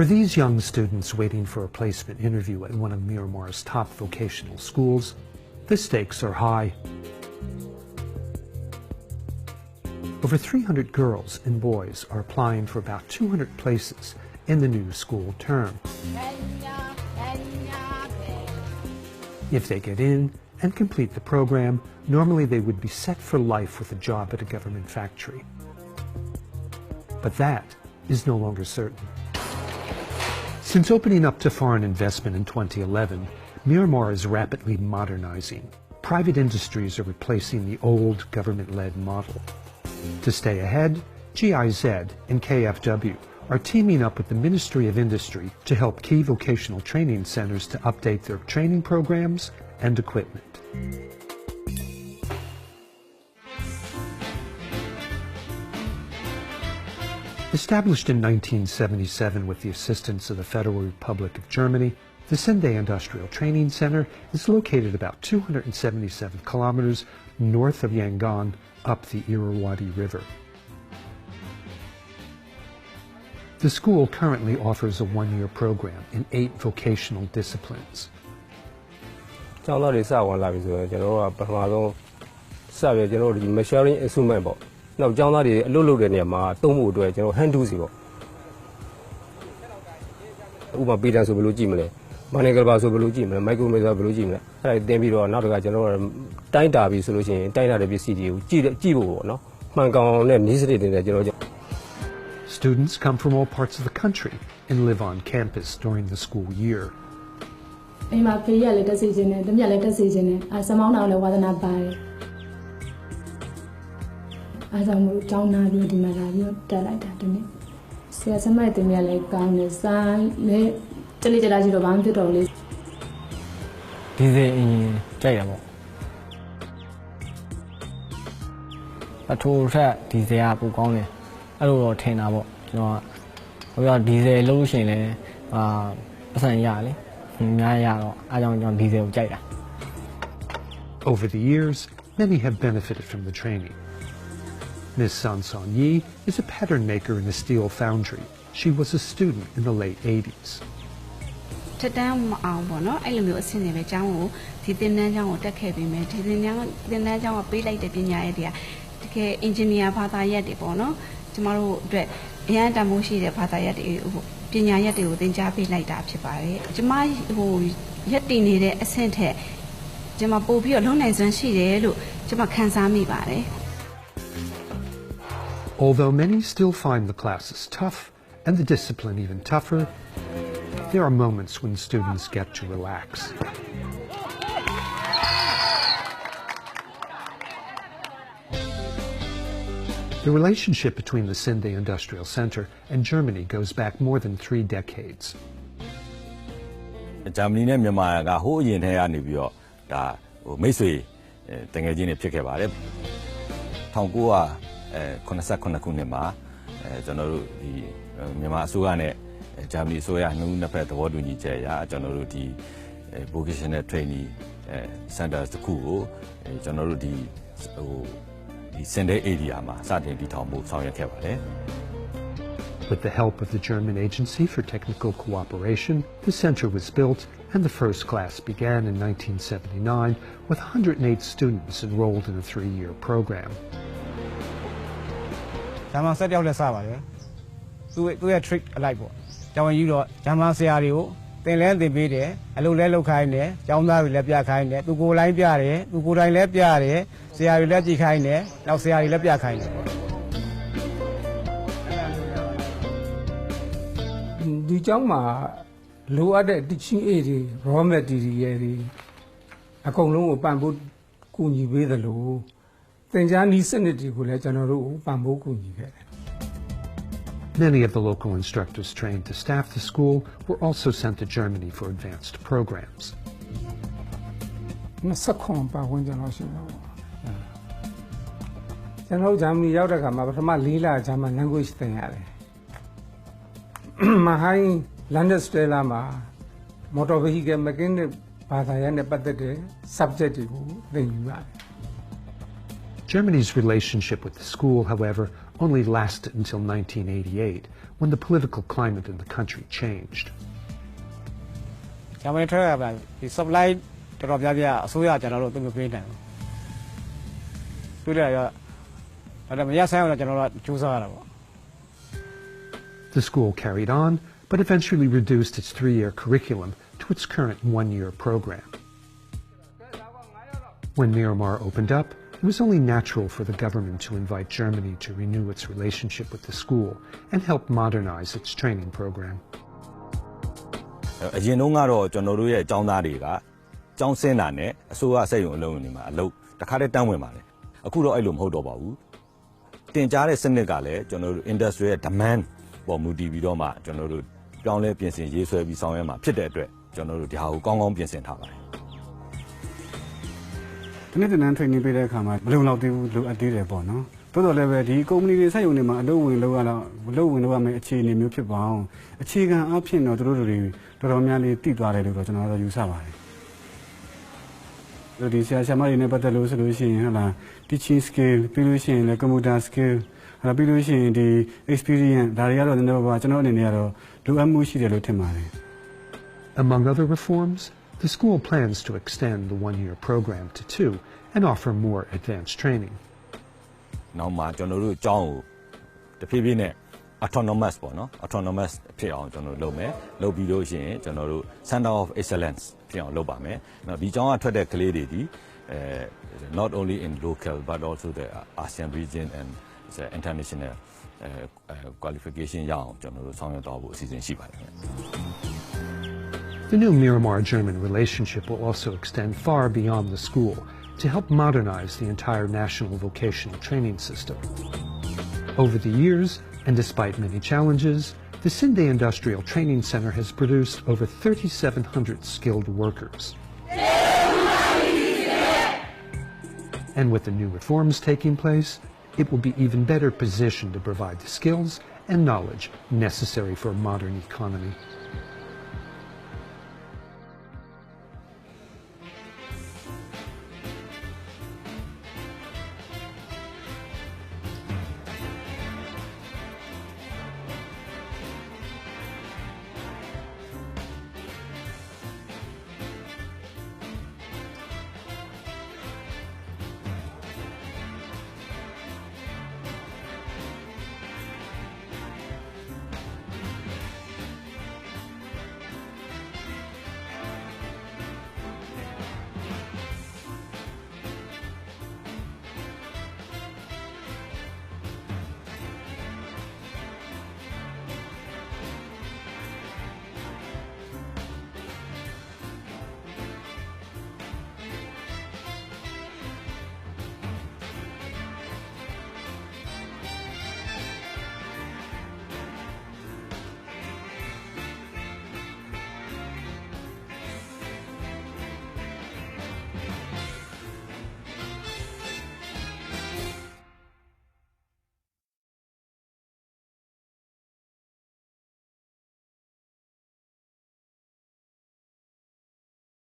For these young students waiting for a placement interview at one of Miramar's top vocational schools, the stakes are high. Over 300 girls and boys are applying for about 200 places in the new school term. If they get in and complete the program, normally they would be set for life with a job at a government factory. But that is no longer certain. Since opening up to foreign investment in 2011, Myanmar is rapidly modernizing. Private industries are replacing the old government-led model. To stay ahead, GIZ and KFW are teaming up with the Ministry of Industry to help key vocational training centers to update their training programs and equipment. Established in 1977 with the assistance of the Federal Republic of Germany, the Sende Industrial Training Center is located about 277 kilometers north of Yangon up the Irrawaddy River. The school currently offers a one-year program in eight vocational disciplines. ကျောင်းသားတွေစဝင်လာပြီဆိုတော့ကျွန်တော်တို့ကပထမဆုံးစပြီးကျွန်တော်တို့ဒီ measuring instrument ပေါ့ နောက်ကျောင်းသားတွေအလုပ်လုပ်တဲ့နေရာမှာသုံးဖို့အတွက်ကျွန်တော် hand tools တွေပေါ့ဥပမာပေတန်ဆိုဘယ်လိုကြည့်မလဲမာနီကယ်ဘာဆိုဘယ်လိုကြည့်မလဲမိုက်ခရိုမီတာဘယ်လိုကြည့်မလဲအဲ့ဒါတင်ပြီးတော့နောက်တစ်ခါကျွန်တော်တို့တိုင်းတာပြီးဆိုလို့ရှိရင်တိုင်းတာတဲ့ပစ္စည်းတွေကိုကြည့်ကြည့်ဖို့ပေါ့နော်မှန်ကောင်တဲ့နည်းစနစ်တွေနဲ့ကျွန်တော် Students come from all parts of the country and live on campus during the school year. အိမ်မှာဖေးရလည်းတက်စီခြင်းနဲ့တမက်လည်းတက်စီခြင်းနဲ့အဲစမောင်းတော်လည်းဝါသနာပါတယ် အဲကြောင့်မို့ကျောင်းနာပြီးဒီမှာလာပြီးတက်လိုက်တာဒီနေ့ဆရာစမိုက်တင်မြလည်းကောင်းတယ်စားလည်းကြလိကြလာကြည့်တော့ဘာမှဖြစ်တော့လေဒီဇယ်အင်ဂျင်ကြိုက်ရပေါ့အထိုးထက်ဒီဇယ်ကပိုကောင်းတယ်အဲ့လိုတော့ထင်တာပေါ့ကျွန်တော်ကဟိုကဒီဇယ်လုံးလို့ရှိရင်လည်းအာပတ်စံရလေအများရတော့အားကြောင့်ကျွန်တော်ဒီဇယ်ကိုကြိုက်တာ Over the years, many have benefited from the training. Ms. San Son Yi is a pattern maker in a steel foundry. She was a student in the late 80s. ထက်တန်းမအောင်ပေါ့နော်အဲ့လိုမျိုးအဆင့်တွေပဲကျောင်းကိုဒီသင်တန်းကျောင်းကိုတက်ခဲ့ပြီးမယ်ဒီသင်တန်းသင်တန်းကျောင်းကပေးလိုက်တဲ့ပညာရပ်တွေကတကယ်အင်ဂျင်နီယာဘာသာရပ်တွေပေါ့နော်ကျမတို့အတွက်အရန်တန်ဖိုးရှိတဲ့ဘာသာရပ်တွေပညာရပ်တွေကိုသင်ကြားပေးလိုက်တာဖြစ်ပါတယ်ကျမဟိုရက်တည်နေတဲ့အဆင့်ထက်ကျမပို့ပြီးတော့လုံနိုင်စွမ်းရှိတယ်လို့ကျမခံစားမိပါတယ် Although many still find the classes tough and the discipline even tougher, there are moments when students get to relax. The relationship between the Sinde Industrial Center and Germany goes back more than three decades. ဂျာမနီနဲ့မြန်မာကဟိုးအရင်ထဲကနေပြီးတော့ဒါဟိုမိတ်ဆွေတငယ်ချင်းတွေဖြစ်ခဲ့ပါတယ် 1989ခုနှစ်မှာအဲကျွန်တော်တို့ဒီမြန်မာအစိုးရနဲ့ဂျာမနီအစိုးရနှစ်ဦးနှစ်ဖက်သဘောတူညီချက်အရကျွန်တော်တို့ဒီ vocational training center တခုကိုကျွန်တော်တို့ဒီဟိုဒီ Sende area မှာစတင်တည်ထောင်ဖို့ဆောင်ရွက်ခဲ့ပါတယ် With the help of the German Agency for Technical Cooperation, the center was built and the first class began in 1979 with 108 students enrolled in a three-year program. ဂျာမန်ဆက်တယောက်လက်စပါပဲသူ့ရဲ့သူ့ရဲ့ trick အလိုက်ပေါ့ကျောင်းယူတော့ဂျာမန်ဆရာတွေကိုသင်လဲသင်ပေးတယ်အလုပ်လဲလုပ်ခိုင်းတယ်ကျောင်းသားတွေလည်းပြခိုင်းတယ်သူကိုယ်တိုင်းပြတယ်သူကိုယ်တိုင်းလည်းပြတယ်ဆရာတွေလည်းကြည်ခိုင်းတယ်နောက်ဆရာတွေလည်းပြခိုင်းတယ်ဒီကျောင်းမှာလိုအပ်တဲ့ teaching aid တွေ raw material တွေအကုန်လုံးကိုပံ့ပိုးကူညီပေးသလို သင်ကြားနည်းစနစ်တွေကိုလည်းကျွန်တော်တို့ပံ့ပိုးကူညီခဲ့တယ် Many of the local instructors trained to staff the school were also sent to Germany for advanced programs. 29ပါဝင်ကျွန်တော်ရှိပါဘူးကျွန်တော်ဂျာမနီရောက်တဲ့အခါမှာပထမ၄လဂျာမန် language သင်ရတယ်မဟိုင်း Landesstella မှာ motor vehicle mechanic ဘာသာရပ်နဲ့ပတ်သက်တဲ့ subject တွေကိုသင်ယူရတယ် Germany's relationship with the school, however, only lasted until 1988, when the political climate in the country changed. ဂျာမနီထွက်ရပါဒီ supply တော်တော်များများအစိုးရကျွန်တော်တို့သူမပေးနိုင်ဘူးပြည့်ရရဒါပေမဲ့ရဆိုင်အောင်တော့ကျွန်တော်တို့ကြိုးစားရတာပေါ့ The school carried on, but eventually reduced its three-year curriculum to its current one-year program. When Miramar opened up, it was only natural for the government to invite Germany to renew its relationship with the school and help modernize its training program. အရင်တုန်းကတော့ကျွန်တော်တို့ရဲ့ចောင်းသားတွေကចောင်းစင်းတာနဲ့အစိုးရစက်ရုံအလုံးတွေမှာအလုပ်တခါတည်းတန်းဝင်ပါတယ်အခုတော့အဲ့လိုမဟုတ်တော့ပါဘူးတင်ကြားတဲ့စနစ်ကလည်းကျွန်တော်တို့ industry ရဲ့ demand ပေါ်မူတည်ပြီးတော့မှကျွန်တော်တို့ပြောင်းလဲပြင်ဆင်ရေးဆွဲပြီးဆောင်ရွက်မှာဖြစ်တဲ့အတွက်ကျွန်တော်တို့ဒီဟာကိုကောင်းကောင်းပြင်ဆင်ထားပါတယ် ဒီနေ့တင်တန်း training ပေးတဲ့အခါမှာမလုံလောက်သေးဘူးလိုအပ်သေးတယ်ပေါ့နော်တိုးတော်လည်းပဲဒီ company တွေစက်ရုံတွေမှာအလုပ်ဝင်လုပ်ရတော့အလုပ်ဝင်လုပ်ရမယ့်အခြေအနေမျိုးဖြစ်ပါအောင်အခြေခံအဖြစ်တော့တို့တို့တွေတော်တော်များလေးတည်သွားတယ်လို့တော့ကျွန်တော်တို့ယူဆပါတယ်တို့ဒီဆရာဆရာမတွေနဲ့ပတ်သက်လို့ဆိုလို့ရှိရင်ဟလာ teaching skill ပြီးလို့ရှိရင်လည်း computer skill ဟလာပြီးလို့ရှိရင်ဒီ experience ဒါတွေကတော့နည်းနည်းပါးပါကျွန်တော်အနေနဲ့ကတော့လိုအပ်မှုရှိတယ်လို့ထင်ပါတယ် Among other reforms, the school plans to extend the one-year program to two and offer more advanced training. နောက်မှကျွန်တော်တို့အကြောင်းကိုတဖြည်းဖြည်းနဲ့ autonomous ပေါ့နော် autonomous ဖြစ်အောင်ကျွန်တော်တို့လုပ်မယ်လုပ်ပြီးလို့ရှိရင်ကျွန်တော်တို့ center of excellence ဖြစ်အောင်လုပ်ပါမယ်နော်ဒီအကြောင်းကထွက်တဲ့ကလေးတွေဒီအဲ not only in local but also the ASEAN region and the international uh, qualification ရအောင်ကျွန်တော်တို့ဆောင်ရွက်သွားဖို့အစီအစဉ်ရှိပါတယ် the new Miramar-German relationship will also extend far beyond the school to help modernize the entire national vocational training system. Over the years, and despite many challenges, the Sinde Industrial Training Center has produced over 3,700 skilled workers. And with the new reforms taking place, it will be even better positioned to provide the skills and knowledge necessary for a modern economy.